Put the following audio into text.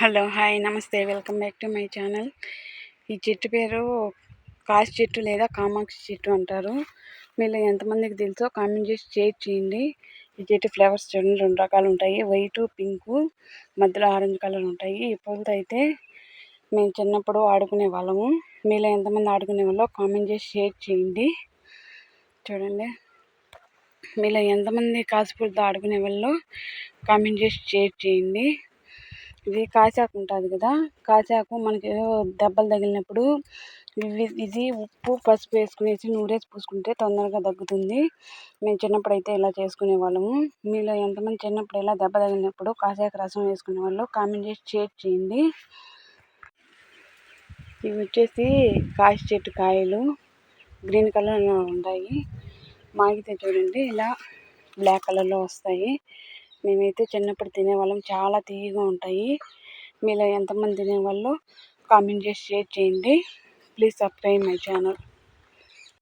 Hello hi namaste welcome back to my channel. ఈ చెట్టు పేరు కాశీ చెట్టు లేదా కామాక్షి చెట్టు అంటారు. మీలో ఎంతమందికి తెలుసో కామెంట్ చేసి షేర్ చేయండి. ఈ చెట్టు ఫ్లవర్స్ చూడండి రెండు రకాలు ఉంటాయి. వైట్ పింక్ మధ్యలో ఆరెంజ్ కలర్ ఉంటాయి. ఈ పూలతో అయితే మేము చిన్నప్పుడు ఆడుకునే వాళ్ళము. మీలో ఎంతమంది ఆడుకునే వాళ్ళో కామెంట్ చేసి షేర్ చేయండి. చూడండి. మీలో ఎంతమంది కాశీ పూలతో ఆడుకునే వాళ్ళు కామెంట్ చేసి షేర్ చేయండి. ఇది కాసాకు ఉంటుంది కదా కాసాకు మనకి దెబ్బలు తగిలినప్పుడు ఇది ఉప్పు పసుపు వేసుకునేసి నూరేసి పూసుకుంటే తొందరగా తగ్గుతుంది మేము చిన్నప్పుడు అయితే ఇలా చేసుకునే వాళ్ళము మీలో ఎంతమంది చిన్నప్పుడు ఇలా దెబ్బ తగిలినప్పుడు కాసాకు రసం వేసుకునే వాళ్ళు కామెంట్ చేసి షేర్ చేయండి. ఇవి వచ్చేసి కాశీ చెట్టు కాయలు గ్రీన్ కలర్లో ఉంటాయి మాగితే చూడండి ఇలా బ్లాక్ కలర్లో వస్తాయి. మేమైతే చిన్నప్పుడు తినేవాళ్ళం. చాలా తీయగా ఉంటాయి. మీలో ఎంతమంది తినేవాళ్ళు? కామెంట్ చేసి షేర్ చేయండి. Please subscribe my channel.